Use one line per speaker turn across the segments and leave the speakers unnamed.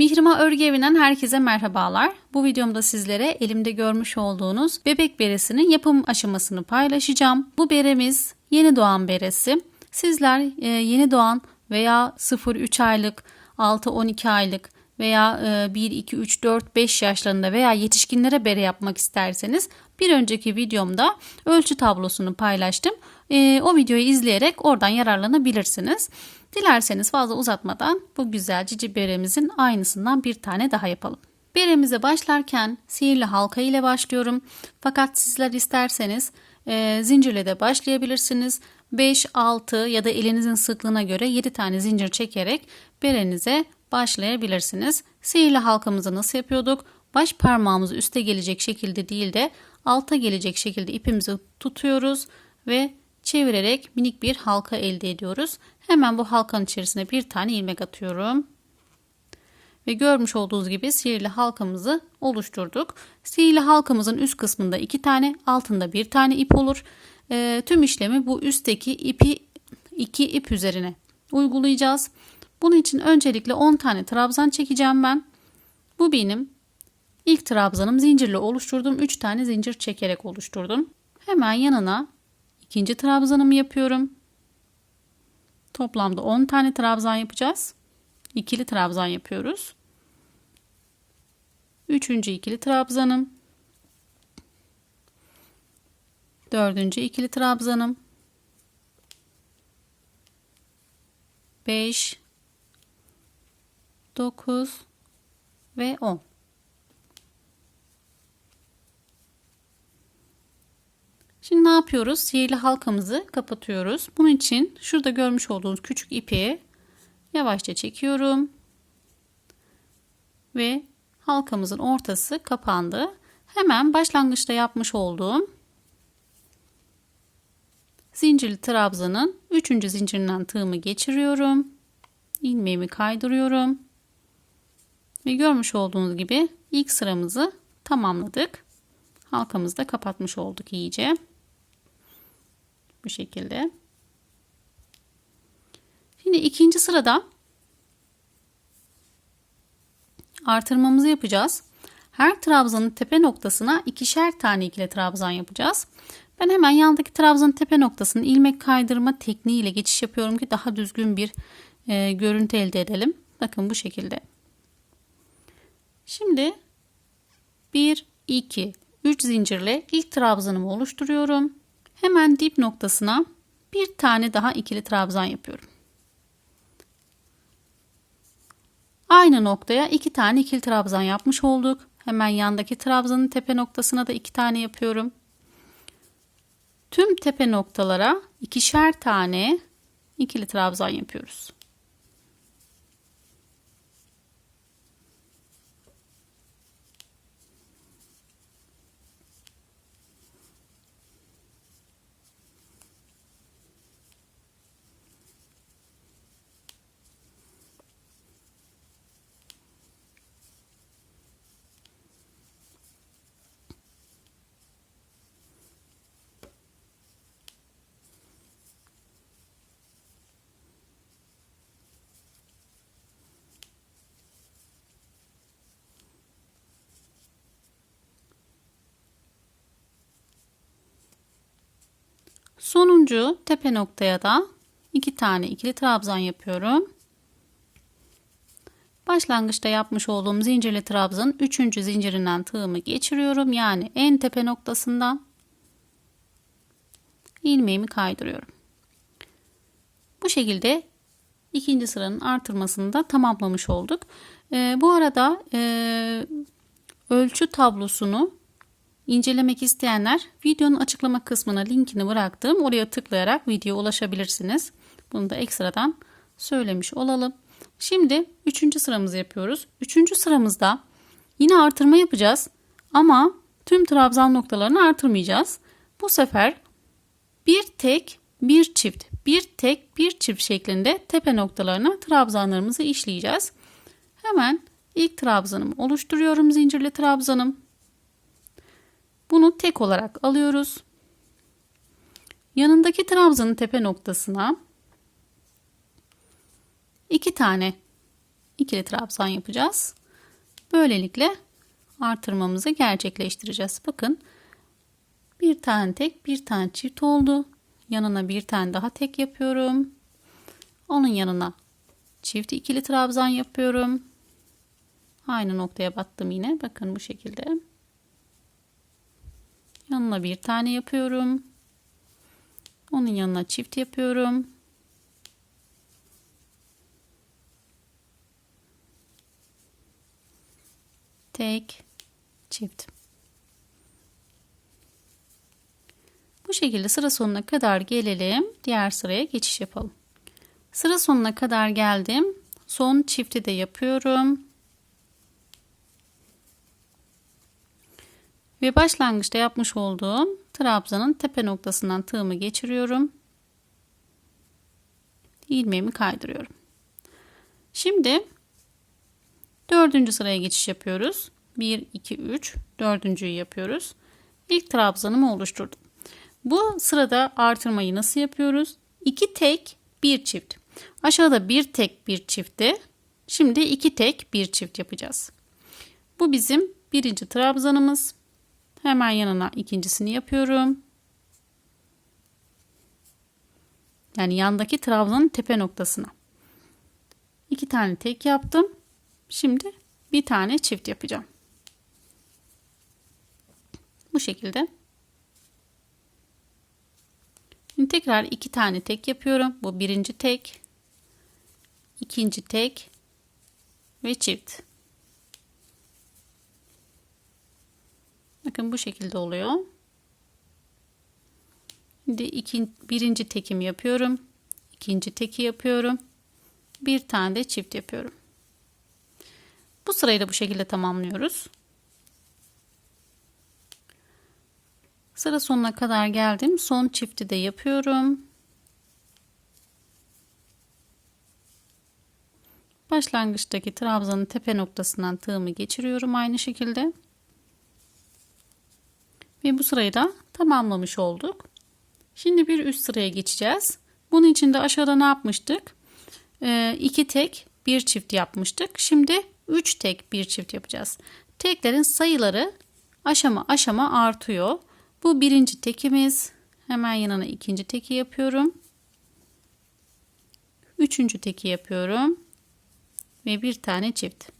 Mihrima Örgü Evi'nden herkese merhabalar. Bu videomda sizlere elimde görmüş olduğunuz bebek beresinin yapım aşamasını paylaşacağım. Bu beremiz yeni doğan beresi. Sizler e, yeni doğan veya 0-3 aylık, 6-12 aylık veya e, 1, 2, 3, 4, 5 yaşlarında veya yetişkinlere bere yapmak isterseniz bir önceki videomda ölçü tablosunu paylaştım. E, o videoyu izleyerek oradan yararlanabilirsiniz. Dilerseniz fazla uzatmadan bu güzel cici beremizin aynısından bir tane daha yapalım. Beremize başlarken sihirli halka ile başlıyorum. Fakat sizler isterseniz e, zincirle de başlayabilirsiniz. 5, 6 ya da elinizin sıklığına göre 7 tane zincir çekerek berenize başlayabilirsiniz. Sihirli halkamızı nasıl yapıyorduk? Baş parmağımızı üste gelecek şekilde değil de alta gelecek şekilde ipimizi tutuyoruz ve çevirerek minik bir halka elde ediyoruz. Hemen bu halkanın içerisine bir tane ilmek atıyorum. Ve görmüş olduğunuz gibi sihirli halkamızı oluşturduk. Sihirli halkamızın üst kısmında iki tane, altında bir tane ip olur. E, tüm işlemi bu üstteki ipi iki ip üzerine uygulayacağız. Bunun için öncelikle 10 tane trabzan çekeceğim ben. Bu benim ilk trabzanım zincirle oluşturdum. 3 tane zincir çekerek oluşturdum. Hemen yanına ikinci trabzanımı yapıyorum. Toplamda 10 tane trabzan yapacağız. İkili trabzan yapıyoruz. Üçüncü ikili trabzanım. Dördüncü ikili trabzanım. 5 9 ve 10. Şimdi ne yapıyoruz? Sihirli halkamızı kapatıyoruz. Bunun için şurada görmüş olduğunuz küçük ipi yavaşça çekiyorum. Ve halkamızın ortası kapandı. Hemen başlangıçta yapmış olduğum zincirli trabzanın 3. zincirinden tığımı geçiriyorum. ilmeğimi kaydırıyorum. Ve görmüş olduğunuz gibi ilk sıramızı tamamladık. Halkamızı da kapatmış olduk iyice. Bu şekilde. Şimdi ikinci sırada artırmamızı yapacağız. Her trabzanın tepe noktasına ikişer tane ikili trabzan yapacağız. Ben hemen yandaki trabzanın tepe noktasını ilmek kaydırma tekniğiyle geçiş yapıyorum ki daha düzgün bir e, görüntü elde edelim. Bakın bu şekilde. Şimdi 1, 2, 3 zincirle ilk trabzanımı oluşturuyorum. Hemen dip noktasına bir tane daha ikili trabzan yapıyorum. Aynı noktaya iki tane ikili trabzan yapmış olduk. Hemen yandaki trabzanın tepe noktasına da iki tane yapıyorum. Tüm tepe noktalara ikişer tane ikili trabzan yapıyoruz. Sonuncu tepe noktaya da iki tane ikili trabzan yapıyorum. Başlangıçta yapmış olduğum zincirli trabzanın üçüncü zincirinden tığımı geçiriyorum. Yani en tepe noktasından ilmeğimi kaydırıyorum. Bu şekilde ikinci sıranın artırmasını da tamamlamış olduk. Ee, bu arada e, ölçü tablosunu İncelemek isteyenler videonun açıklama kısmına linkini bıraktım. Oraya tıklayarak videoya ulaşabilirsiniz. Bunu da ekstradan söylemiş olalım. Şimdi 3. sıramızı yapıyoruz. 3. sıramızda yine artırma yapacağız ama tüm trabzan noktalarını artırmayacağız. Bu sefer bir tek bir çift bir tek bir çift şeklinde tepe noktalarına trabzanlarımızı işleyeceğiz. Hemen ilk trabzanımı oluşturuyorum zincirli trabzanım. Bunu tek olarak alıyoruz. Yanındaki trabzanın tepe noktasına iki tane ikili trabzan yapacağız. Böylelikle artırmamızı gerçekleştireceğiz. Bakın bir tane tek bir tane çift oldu. Yanına bir tane daha tek yapıyorum. Onun yanına çift ikili trabzan yapıyorum. Aynı noktaya battım yine. Bakın bu şekilde. Yanına bir tane yapıyorum. Onun yanına çift yapıyorum. Tek, çift. Bu şekilde sıra sonuna kadar gelelim. Diğer sıraya geçiş yapalım. Sıra sonuna kadar geldim. Son çifti de yapıyorum. Ve başlangıçta yapmış olduğum trabzanın tepe noktasından tığımı geçiriyorum. ilmeğimi kaydırıyorum. Şimdi dördüncü sıraya geçiş yapıyoruz. 1, 2, 3 dördüncüyü yapıyoruz. İlk trabzanımı oluşturdum. Bu sırada artırmayı nasıl yapıyoruz? 2 tek, bir çift. Aşağıda bir tek, bir çifti. Şimdi iki tek, bir çift yapacağız. Bu bizim birinci trabzanımız. Hemen yanına ikincisini yapıyorum. Yani yandaki trabzanın tepe noktasına. İki tane tek yaptım. Şimdi bir tane çift yapacağım. Bu şekilde. Şimdi tekrar iki tane tek yapıyorum. Bu birinci tek, ikinci tek ve çift. Bakın bu şekilde oluyor. Şimdi ikinci, birinci tekimi yapıyorum. ikinci teki yapıyorum. Bir tane de çift yapıyorum. Bu sırayı da bu şekilde tamamlıyoruz. Sıra sonuna kadar geldim. Son çifti de yapıyorum. Başlangıçtaki trabzanın tepe noktasından tığımı geçiriyorum aynı şekilde. Ve bu sırayı da tamamlamış olduk. Şimdi bir üst sıraya geçeceğiz. Bunun için de aşağıda ne yapmıştık? Ee, iki tek bir çift yapmıştık. Şimdi üç tek bir çift yapacağız. Teklerin sayıları aşama aşama artıyor. Bu birinci tekimiz. Hemen yanına ikinci teki yapıyorum. Üçüncü teki yapıyorum. Ve bir tane çift.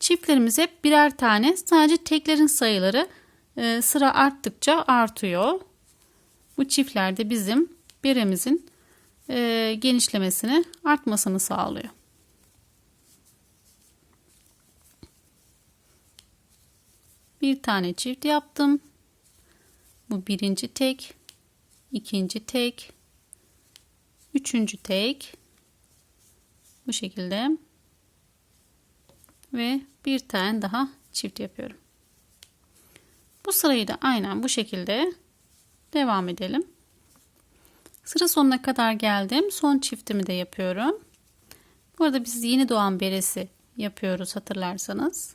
Çiftlerimiz hep birer tane. Sadece teklerin sayıları e, sıra arttıkça artıyor. Bu çiftler de bizim beremizin e, genişlemesini artmasını sağlıyor. Bir tane çift yaptım. Bu birinci tek, ikinci tek, üçüncü tek. Bu şekilde ve bir tane daha çift yapıyorum. Bu sırayı da aynen bu şekilde devam edelim. Sıra sonuna kadar geldim. Son çiftimi de yapıyorum. Bu arada biz yeni doğan beresi yapıyoruz hatırlarsanız.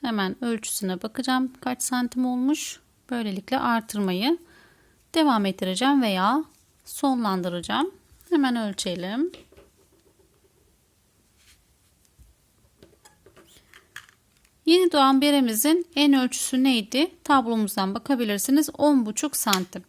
Hemen ölçüsüne bakacağım kaç santim olmuş. Böylelikle artırmayı devam ettireceğim veya sonlandıracağım. Hemen ölçelim. Yeni doğan beremizin en ölçüsü neydi? Tablomuzdan bakabilirsiniz. 10,5 santim.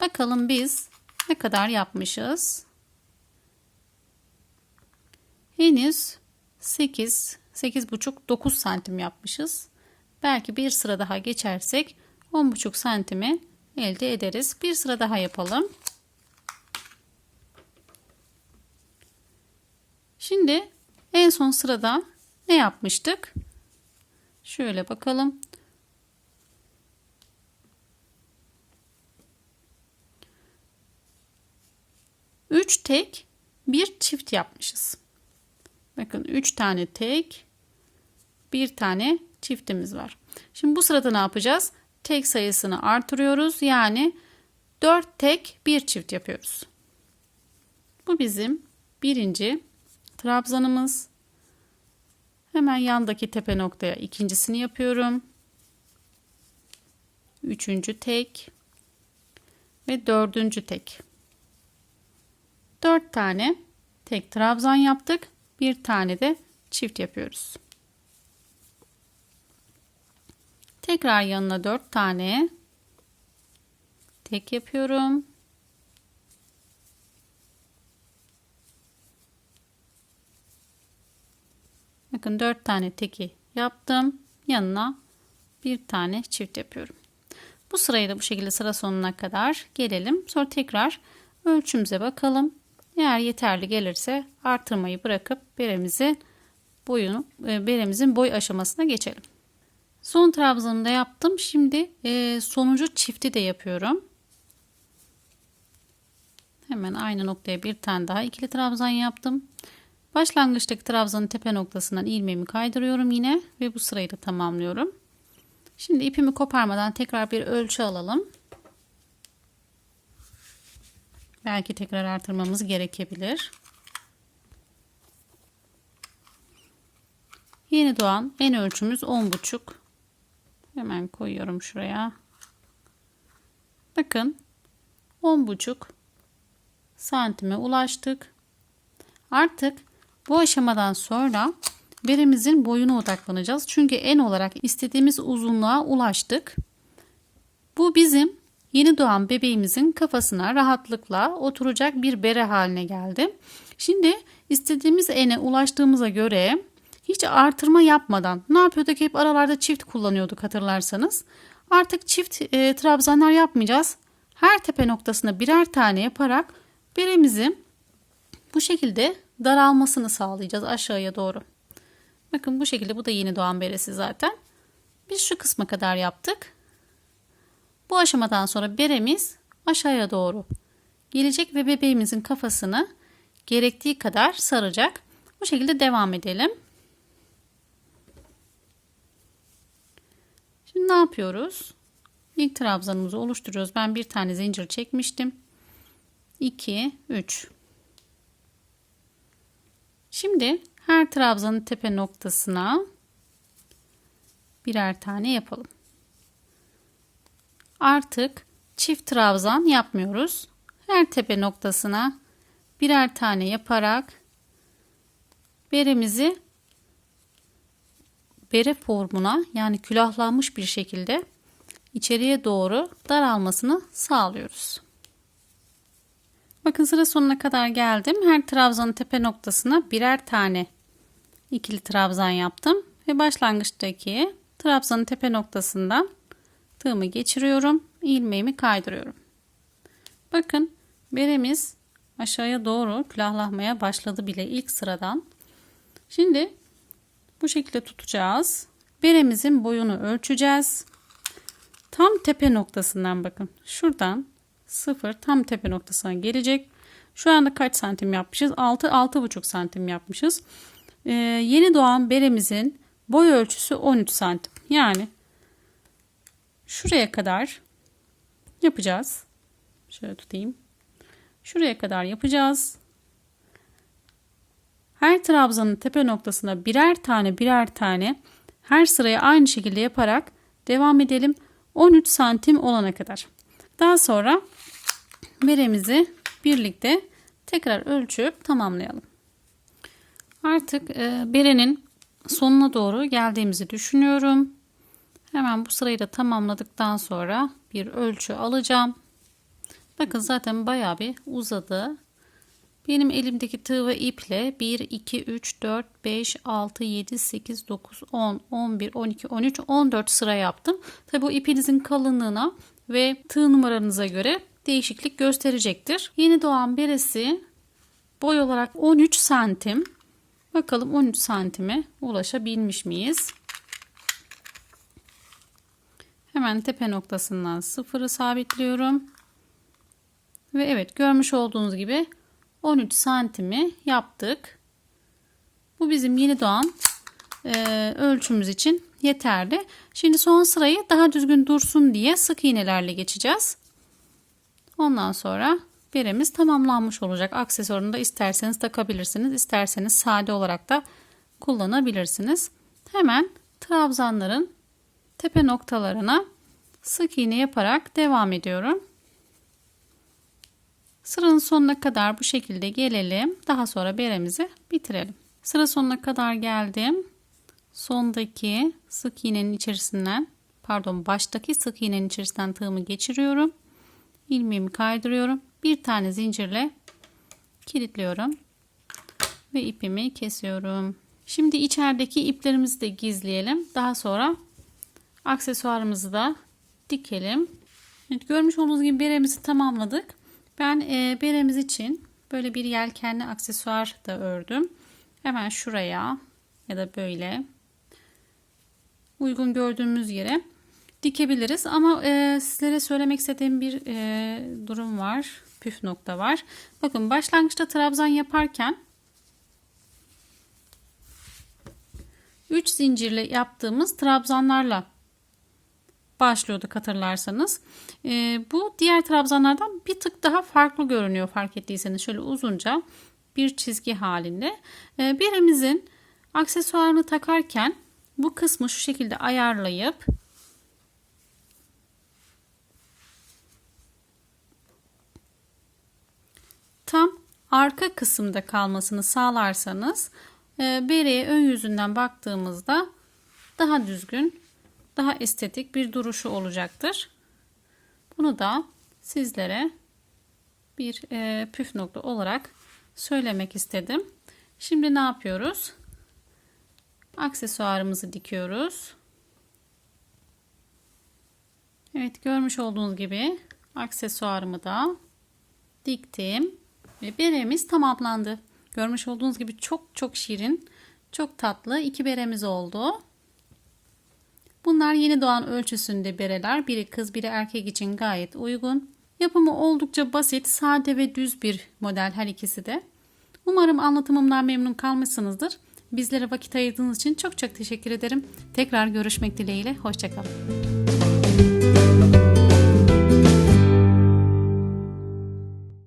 Bakalım biz ne kadar yapmışız? Henüz 8, 8,5, 9 santim yapmışız. Belki bir sıra daha geçersek 10,5 santimi elde ederiz. Bir sıra daha yapalım. Şimdi en son sırada ne yapmıştık? Şöyle bakalım. Üç tek bir çift yapmışız. Bakın üç tane tek bir tane çiftimiz var. Şimdi bu sırada ne yapacağız? Tek sayısını artırıyoruz. Yani dört tek bir çift yapıyoruz. Bu bizim birinci trabzanımız. Hemen yandaki tepe noktaya ikincisini yapıyorum. Üçüncü tek ve dördüncü tek. 4 tane tek trabzan yaptık. Bir tane de çift yapıyoruz. Tekrar yanına 4 tane tek yapıyorum. Bakın 4 tane teki yaptım. Yanına bir tane çift yapıyorum. Bu sırayı da bu şekilde sıra sonuna kadar gelelim. Sonra tekrar ölçümüze bakalım. Eğer yeterli gelirse artırmayı bırakıp beremizi boyunu e, beremizin boy aşamasına geçelim. Son trabzanı da yaptım. Şimdi e, sonucu çifti de yapıyorum. Hemen aynı noktaya bir tane daha ikili trabzan yaptım. Başlangıçtaki trabzanın tepe noktasından ilmeğimi kaydırıyorum yine ve bu sırayı da tamamlıyorum. Şimdi ipimi koparmadan tekrar bir ölçü alalım. Belki tekrar artırmamız gerekebilir. Yeni doğan en ölçümüz 10,5. Hemen koyuyorum şuraya. Bakın 10,5 santime ulaştık. Artık bu aşamadan sonra birimizin boyuna odaklanacağız. Çünkü en olarak istediğimiz uzunluğa ulaştık. Bu bizim yeni doğan bebeğimizin kafasına rahatlıkla oturacak bir bere haline geldi. Şimdi istediğimiz ene ulaştığımıza göre hiç artırma yapmadan ne yapıyorduk hep aralarda çift kullanıyorduk hatırlarsanız. Artık çift e, trabzanlar yapmayacağız. Her tepe noktasına birer tane yaparak beremizi bu şekilde daralmasını sağlayacağız aşağıya doğru. Bakın bu şekilde bu da yeni doğan beresi zaten. Biz şu kısma kadar yaptık. Bu aşamadan sonra beremiz aşağıya doğru gelecek ve bebeğimizin kafasını gerektiği kadar saracak. Bu şekilde devam edelim. Şimdi ne yapıyoruz? İlk trabzanımızı oluşturuyoruz. Ben bir tane zincir çekmiştim. 2, 3. Şimdi her trabzanın tepe noktasına birer tane yapalım. Artık çift trabzan yapmıyoruz. Her tepe noktasına birer tane yaparak beremizi bere formuna yani külahlanmış bir şekilde içeriye doğru daralmasını sağlıyoruz. Bakın sıra sonuna kadar geldim. Her trabzanın tepe noktasına birer tane ikili trabzan yaptım. Ve başlangıçtaki trabzanın tepe noktasından tığımı geçiriyorum. ilmeğimi kaydırıyorum. Bakın beremiz aşağıya doğru külahlanmaya başladı bile ilk sıradan. Şimdi bu şekilde tutacağız. Beremizin boyunu ölçeceğiz. Tam tepe noktasından bakın. Şuradan 0 tam tepe noktasına gelecek. Şu anda kaç santim yapmışız? 6 6,5 santim yapmışız. Ee, yeni doğan beremizin boy ölçüsü 13 santim. Yani şuraya kadar yapacağız. Şöyle tutayım. Şuraya kadar yapacağız. Her trabzanın tepe noktasına birer tane birer tane her sıraya aynı şekilde yaparak devam edelim. 13 santim olana kadar. Daha sonra beremizi birlikte tekrar ölçüp tamamlayalım. Artık e, berenin sonuna doğru geldiğimizi düşünüyorum. Hemen bu sırayı da tamamladıktan sonra bir ölçü alacağım. Bakın zaten bayağı bir uzadı. Benim elimdeki tığ ve iple 1, 2, 3, 4, 5, 6, 7, 8, 9, 10, 11, 12, 13, 14 sıra yaptım. Tabi bu ipinizin kalınlığına ve tığ numaranıza göre değişiklik gösterecektir. Yeni doğan beresi boy olarak 13 santim. Bakalım 13 santime ulaşabilmiş miyiz? Hemen tepe noktasından sıfırı sabitliyorum. Ve evet görmüş olduğunuz gibi 13 santimi yaptık. Bu bizim yeni doğan e, ölçümüz için yeterli. Şimdi son sırayı daha düzgün dursun diye sık iğnelerle geçeceğiz. Ondan sonra beremiz tamamlanmış olacak. Aksesuarını da isterseniz takabilirsiniz. isterseniz sade olarak da kullanabilirsiniz. Hemen trabzanların tepe noktalarına sık iğne yaparak devam ediyorum. Sıranın sonuna kadar bu şekilde gelelim. Daha sonra beremizi bitirelim. Sıra sonuna kadar geldim. Sondaki sık iğnenin içerisinden pardon baştaki sık iğnenin içerisinden tığımı geçiriyorum. İlmeğimi kaydırıyorum. Bir tane zincirle kilitliyorum ve ipimi kesiyorum. Şimdi içerideki iplerimizi de gizleyelim. Daha sonra aksesuarımızı da dikelim. Evet, görmüş olduğunuz gibi beremizi tamamladık. Ben e, beremiz için böyle bir yelkenli aksesuar da ördüm. Hemen şuraya ya da böyle uygun gördüğümüz yere dikebiliriz. Ama e, sizlere söylemek istediğim bir e, durum var. Püf nokta var. Bakın başlangıçta trabzan yaparken 3 zincirli yaptığımız trabzanlarla başlıyorduk hatırlarsanız. E, bu diğer trabzanlardan bir tık daha farklı görünüyor fark ettiyseniz. Şöyle uzunca bir çizgi halinde. E, birimizin aksesuarını takarken bu kısmı şu şekilde ayarlayıp tam arka kısımda kalmasını sağlarsanız e, bereye ön yüzünden baktığımızda daha düzgün, daha estetik bir duruşu olacaktır. Bunu da sizlere bir e, püf nokta olarak söylemek istedim. Şimdi ne yapıyoruz? Aksesuarımızı dikiyoruz. Evet görmüş olduğunuz gibi aksesuarımı da diktim ve beremiz tamamlandı. Görmüş olduğunuz gibi çok çok şirin, çok tatlı iki beremiz oldu. Bunlar yeni doğan ölçüsünde bereler. Biri kız biri erkek için gayet uygun. Yapımı oldukça basit, sade ve düz bir model her ikisi de. Umarım anlatımımdan memnun kalmışsınızdır. Bizlere vakit ayırdığınız için çok çok teşekkür ederim. Tekrar görüşmek dileğiyle. Hoşçakalın.